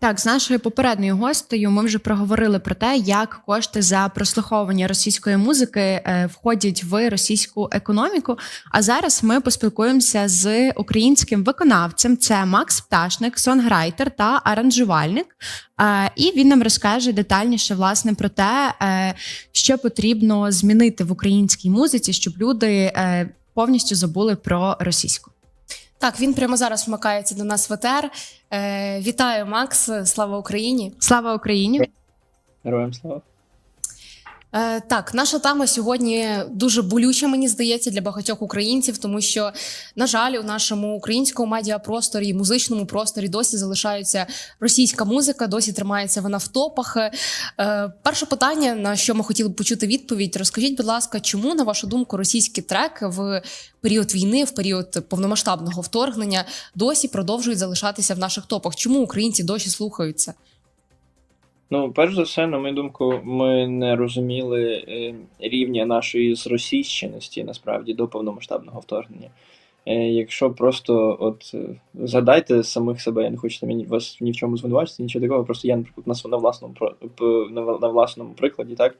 Так, з нашою попередньою гостею ми вже проговорили про те, як кошти за прослуховування російської музики е, входять в російську економіку. А зараз ми поспілкуємося з українським виконавцем. Це Макс Пташник, сонграйтер та аранжувальник. Е, І він нам розкаже детальніше власне про те, е, що потрібно змінити в українській музиці, щоб люди повністю забули про російську. Так, він прямо зараз вмикається до нас в ЕТР. Е, вітаю, Макс! Слава Україні! Слава Україні! Героям слава. Е, так, наша тема сьогодні дуже болюча, мені здається, для багатьох українців, тому що, на жаль, у нашому українському медіапросторі, музичному просторі досі залишається російська музика, досі тримається вона в топах. Е, перше питання, на що ми хотіли б почути відповідь, розкажіть, будь ласка, чому, на вашу думку, російські треки в період війни, в період повномасштабного вторгнення досі продовжують залишатися в наших топах? Чому українці досі слухаються? Ну, перш за все, на мою думку, ми не розуміли е, рівня нашої зросійщеності насправді до повномасштабного вторгнення. Е, якщо просто от е, згадайте самих себе, я не хочу мені вас ні в чому звинувачити, нічого такого, просто я, наприклад, на, на власному на, на власному прикладі, так,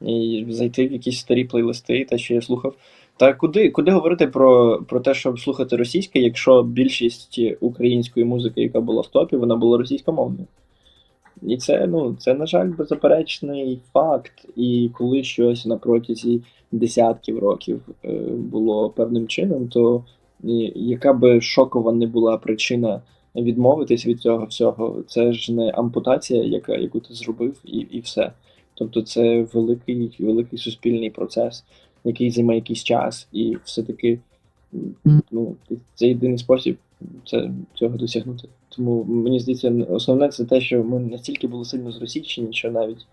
і зайти в якісь старі плейлисти, те, що я слухав. Та куди, куди говорити про, про те, щоб слухати російське, якщо більшість української музики, яка була в топі, вона була російськомовною. І це, ну, це, на жаль, беззаперечний факт. І коли щось на протязі десятків років е, було певним чином, то е, яка би шокова не була причина відмовитись від цього всього, це ж не ампутація, яка, яку ти зробив, і, і все. Тобто це великий, великий суспільний процес, який займає якийсь час, і все-таки ну, це єдиний спосіб це, цього досягнути. Тому мені здається, основне це те, що ми настільки були сильно зросійчені, що навіть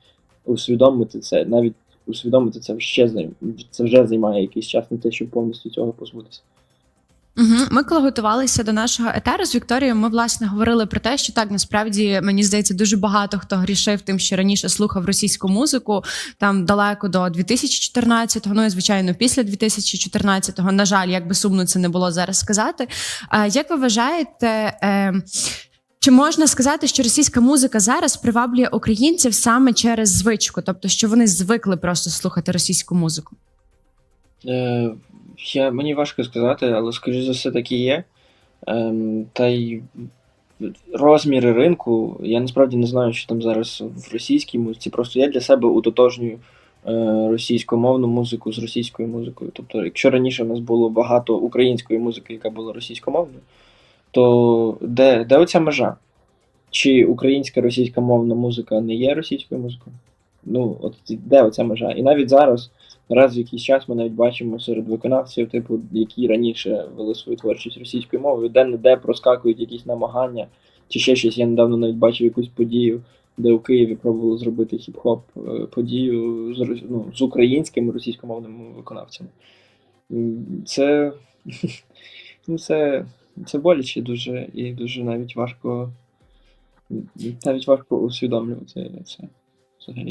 усвідомити це, навіть усвідомити це ще це вже займає якийсь час на те, щоб повністю цього позбутися. Угу. Ми коли готувалися до нашого етеру з Вікторією, ми власне говорили про те, що так насправді мені здається, дуже багато хто грішив тим, що раніше слухав російську музику там далеко до 2014-го, ну і звичайно, після 2014-го. На жаль, як би сумно це не було зараз сказати. Як ви вважаєте? Е- чи можна сказати, що російська музика зараз приваблює українців саме через звичку, тобто що вони звикли просто слухати російську музику? Е, я, мені важко сказати, але скоріш за все так і є. Ем, та й розміри ринку, я насправді не знаю, що там зараз в російській музиці. Просто я для себе утотожнюю е, російськомовну музику з російською музикою. Тобто, якщо раніше в нас було багато української музики, яка була російськомовною, то де, де оця межа? Чи українська російськомовна музика не є російською музикою? Ну, от де оця межа? І навіть зараз, раз в якийсь час, ми навіть бачимо серед виконавців, типу, які раніше вели свою творчість російською мовою, де не де проскакують якісь намагання, чи ще щось. Я недавно навіть бачив якусь подію, де у Києві пробували зробити хіп-хоп е, подію з, ну, з українськими російськомовними виконавцями. Це, ну, це, це боляче дуже і дуже навіть важко. Навіть важко усвідомлювати це взагалі.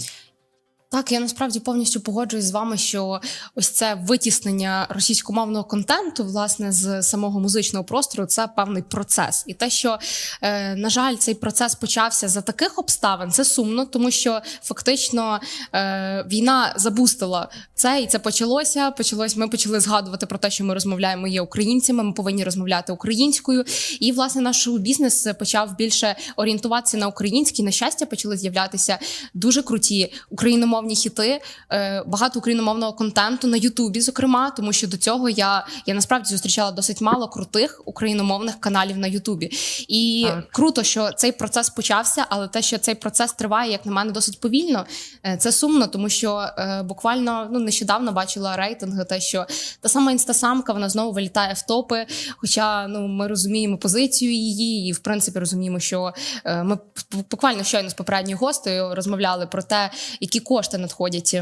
Так, я насправді повністю погоджуюсь з вами, що ось це витіснення російськомовного контенту, власне, з самого музичного простору, це певний процес. І те, що, е, на жаль, цей процес почався за таких обставин, це сумно, тому що фактично е, війна забустила це, і це почалося. Почалось. Ми почали згадувати про те, що ми розмовляємо є українцями. Ми повинні розмовляти українською. І власне наш бізнес почав більше орієнтуватися на український. На щастя, почали з'являтися дуже круті україномовні хіти, е, багато україномовного контенту на Ютубі, зокрема, тому що до цього я, я насправді зустрічала досить мало крутих україномовних каналів на Ютубі. І Так. круто, що цей процес почався, але те, що цей процес триває, як на мене, досить повільно, е, це сумно, тому що е, буквально ну нещодавно бачила рейтинги, те, що та сама інстасамка вона знову вилітає в топи. Хоча ну ми розуміємо позицію її, і в принципі розуміємо, що ми буквально щойно з попередньою гостею розмовляли про те, які кошти надходять.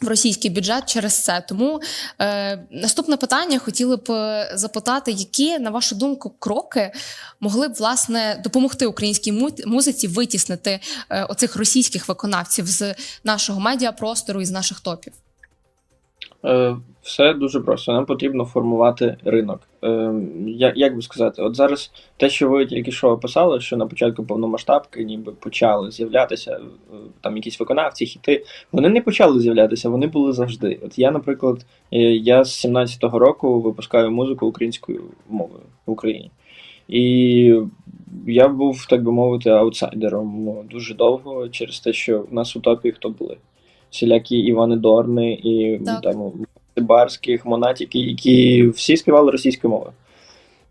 В російський бюджет через це. Тому е, наступне питання хотіли б е, запитати, які, на вашу думку, кроки могли б власне допомогти українській музиці витіснити е, оцих російських виконавців з нашого медіапростору і з наших топів? Е, Все дуже просто. Нам потрібно формувати ринок. Ем, як, як би сказати, от зараз те, що ви тільки що описали, що на початку повномасштабки ніби почали з'являтися е, там якісь виконавці, хіти, вони не почали з'являтися, вони були завжди. От я, наприклад, е, я з 17-го року випускаю музику українською мовою в Україні. І я був, так би мовити, аутсайдером дуже довго через те, що в нас у топі хто були. Всілякі Івани Дорни і Так. там Барських, Монатіки, які всі співали російською мовою.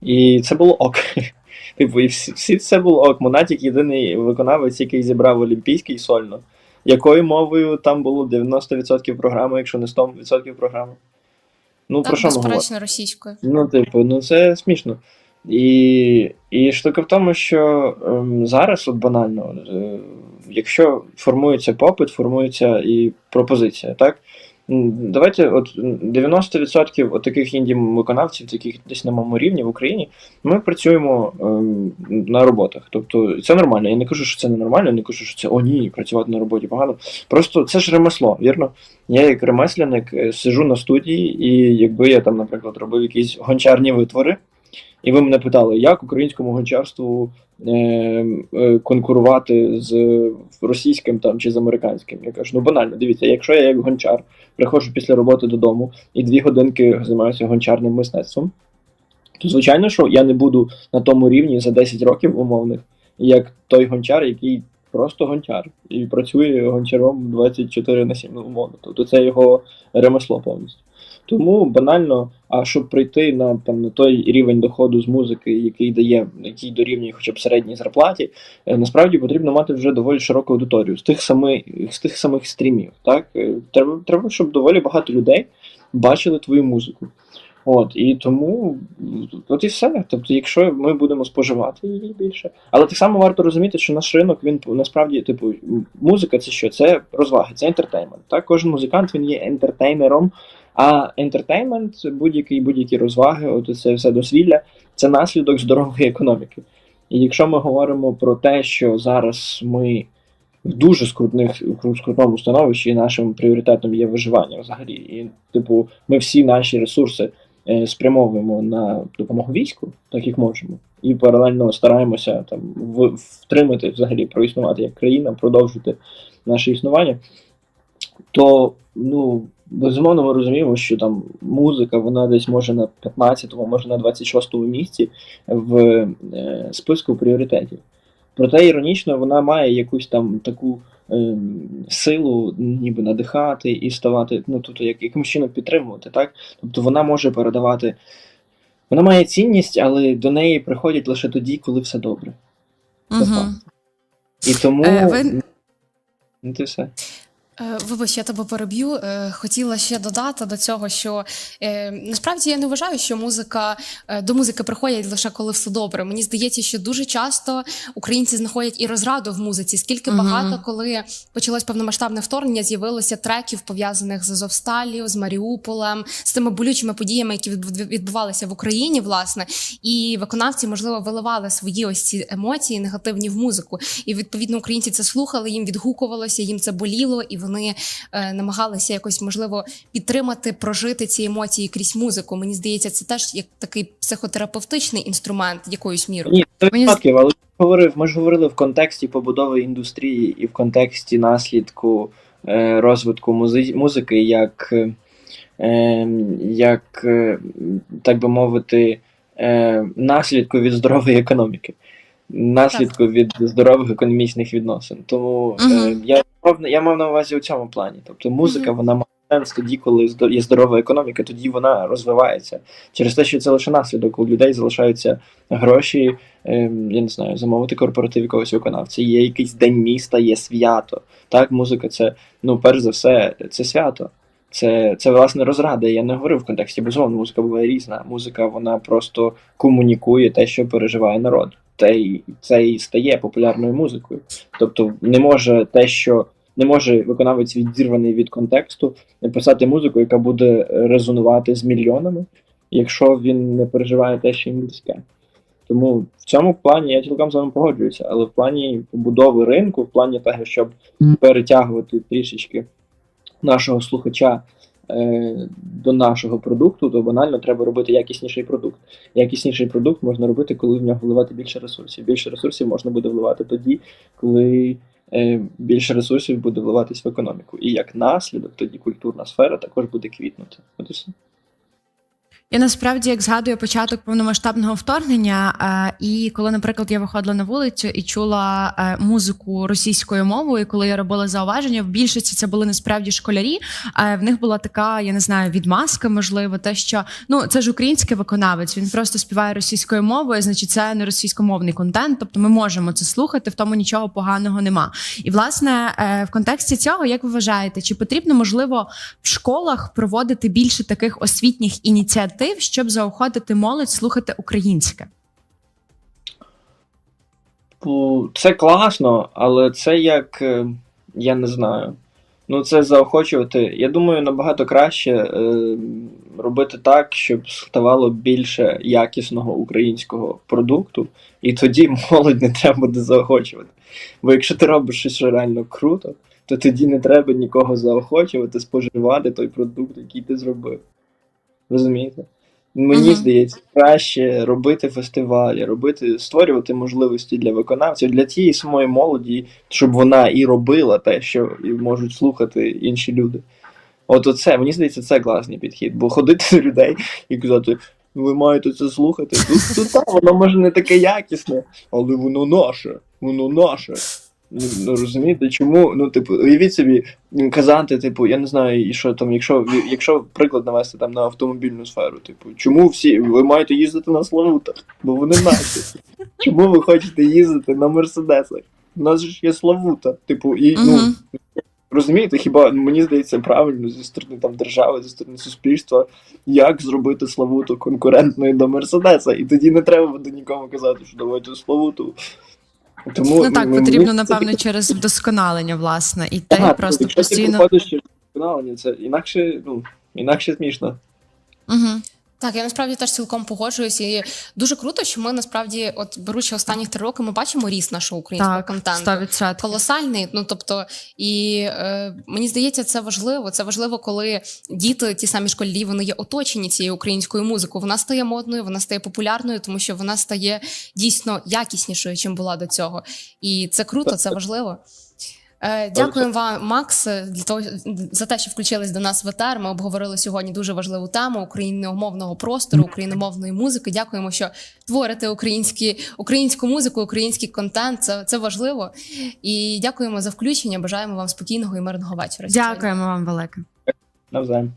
І це було ок. Типу, і всі, всі це було ок. Монатік єдиний виконавець, який зібрав Олімпійський сольно. Якою мовою там було 90% програми, якщо не 100% програми? Ну, про що ми говоримо? російською. Ну, типу, ну це смішно. І, і штука в тому, що ем, зараз, от банально, е, якщо формується попит, формується і пропозиція, так? Давайте, от 90% от таких інді-виконавців, таких десь на моєму рівні в Україні, ми працюємо ем, на роботах. Тобто це нормально. Я не кажу, що це не нормально, я не кажу, що це о ні, працювати на роботі погано. Просто це ж ремесло, вірно? Я як ремесляник е, сижу на студії, і якби я там, наприклад, робив якісь гончарні витвори, і ви мене питали, як українському гончарству е, е, конкурувати з російським там чи з американським. Я кажу, ну банально, дивіться, якщо я як гончар приходжу після роботи додому і дві годинки займаюся гончарним мистецтвом, то звичайно, що я не буду на тому рівні за 10 років умовних, як той гончар, який просто гончар і працює гончаром 24 на 7, ну, умовно. Тобто це його ремесло повністю. Тому банально, а щоб прийти на там на той рівень доходу з музики, який дає, який дорівнює хоча б середній зарплаті, е, насправді потрібно мати вже доволі широку аудиторію з тих самих з тих самих стрімів. Так Е, треба, треба, щоб доволі багато людей бачили твою музику. От і тому от і все. Тобто, якщо ми будемо споживати її більше, але так само варто розуміти, що наш ринок він насправді, типу, музика це що? Це розваги, це ентертеймент. Так, кожен музикант він є ентертейнером. А ентертеймент, будь-які будь-які розваги, от це все дозвілля, це наслідок здорової економіки. І якщо ми говоримо про те, що зараз ми в дуже скрутних скрутному становищі, і нашим пріоритетом є виживання взагалі. І, типу, ми всі наші ресурси е, спрямовуємо на допомогу війську, так як можемо, і паралельно стараємося там в, втримати взагалі проіснувати як країна, продовжити наше існування, то ну. Безумовно, ми розуміємо, що там музика, вона десь може на 15-му, може на 26-му місці в е, списку пріоритетів. Проте іронічно, вона має якусь там таку е, силу, ніби надихати і ставати, ну тобто як, якимось чином підтримувати, так? Тобто вона може передавати. Вона має цінність, але до неї приходять лише тоді, коли все добре. Угу. І тому. Е, ви- Ну, це все. Е, Вибач, я тебе переб'ю. Е, Хотіла ще додати до цього, що е, насправді я не вважаю, що музика до музики приходять лише коли все добре. Мені здається, що дуже часто українці знаходять і розраду в музиці. Скільки багато, коли почалось повномасштабне вторгнення, з'явилося треків пов'язаних з Азовсталію, з Маріуполем, з тими болючими подіями, які відбувалися в Україні, власне, і виконавці, можливо, виливали свої ось ці емоції негативні в музику. І відповідно українці це слухали, їм відгукувалося, їм це боліло, і вони е, намагалися якось можливо підтримати, прожити ці емоції крізь музику. Мені здається, це теж як такий психотерапевтичний інструмент якоюсь мірою. Ні, це Мені відсотків, але говорив, ми ж говорили в контексті побудови індустрії і в контексті наслідку е, розвитку музи- музики, як, е, е, як е, так би мовити, е, наслідку від здорової економіки, наслідку від здорових економічних відносин. Тому е, Мгм. я, мав, я мав на увазі у цьому плані. Тобто музика, Мгм. вона має сенс тоді, коли здо- є здорова економіка, тоді вона розвивається. Через те, що це лише наслідок, у людей залишаються гроші, ем, я не знаю, замовити корпоратив якогось виконавця. Є якийсь день міста, є свято. Так, музика це, ну, перш за все, це свято. Це, це власне розрада. Я не говорив в контексті, безумовно, музика буває різна. Музика вона просто комунікує те, що переживає народ. Те й це і стає популярною музикою. Тобто не може те, що не може виконавець відірваний від контексту написати музику, яка буде резонувати з мільйонами, якщо він не переживає те, що їм близьке. Тому в цьому плані я цілком з вами погоджуюся, але в плані побудови ринку, в плані того, щоб перетягувати трішечки нашого слухача до нашого продукту, то банально треба робити якісніший продукт. Якісніший продукт можна робити, коли в нього вливати більше ресурсів. Більше ресурсів можна буде вливати тоді, коли е, більше ресурсів буде вливатись в економіку. І як наслідок, тоді культурна сфера також буде квітнути. От і все. Я насправді як згадую початок повномасштабного вторгнення, е, і коли, наприклад, я виходила на вулицю і чула е, музику російською мовою, коли я робила зауваження, в більшості це були насправді школярі. А в них була така, я не знаю, відмазка, можливо, те, що ну це ж український виконавець. Він просто співає російською мовою, значить, це не російськомовний контент. Тобто ми можемо це слухати, в тому нічого поганого нема. І власне е, в контексті цього, як ви вважаєте, чи потрібно можливо в школах проводити більше таких освітніх ініціатив, щоб заохотити молодь слухати українське? Це класно, але це як е, я не знаю. Ну, це заохочувати. Я думаю, набагато краще е, робити так, щоб ставало більше якісного українського продукту, і тоді молодь не треба буде заохочувати. Бо якщо ти робиш щось що реально круто, то тоді не треба нікого заохочувати, споживати той продукт, який ти зробив. Розумієте? Мені Мгм. здається, краще робити фестивалі, робити, створювати можливості для виконавців, для тієї самої молоді, щоб вона і робила те, що і можуть слухати інші люди. От оце, мені здається, це класний підхід, бо ходити до людей і казати, ви маєте це слухати. Тут, тут так, воно може не таке якісне, але воно наше, воно наше. Ну, ну, розумієте, чому? Ну, типу, уявіть собі, казати, типу, я не знаю, і що там, якщо, якщо приклад навести там на автомобільну сферу, типу, чому всі ви маєте їздити на Славутах, бо вони наші. Чому ви хочете їздити на Мерседесах? У нас ж є Славута. Типу, і ну, розумієте, хіба мені здається правильно зі сторони там держави, зі сторони суспільства, як зробити Славуту конкурентною до Мерседеса, і тоді не треба буде нікому казати, що давайте Славуту. Тому Ну так потрібно це напевно через вдосконалення, власне, і те Так, просто якщо ти постійно. проходиш через вдосконалення, це інакше, ну, інакше смішно. Угу. Так, я насправді теж цілком погоджуюся. І дуже круто, що ми насправді, от беручи останні три роки, ми бачимо ріст нашого українського Так, контенту. 100%. Колосальний, ну тобто, і е, мені здається, це важливо. Це важливо, коли діти, ті самі школярі, вони є оточені цією українською музикою. Вона стає модною, вона стає популярною, тому що вона стає дійсно якіснішою, чим була до цього. І це круто, це важливо. Е, Дякуємо вам, Макс, для того за те, що включились до нас в етер. Ми обговорили сьогодні дуже важливу тему україномовного простору, україномовної музики. Дякуємо, що творите українські, українську музику, український контент. Це, це важливо. І дякуємо за включення. Бажаємо вам спокійного і мирного вечора. сьогодні. Дякуємо вам велике. Навзаєм.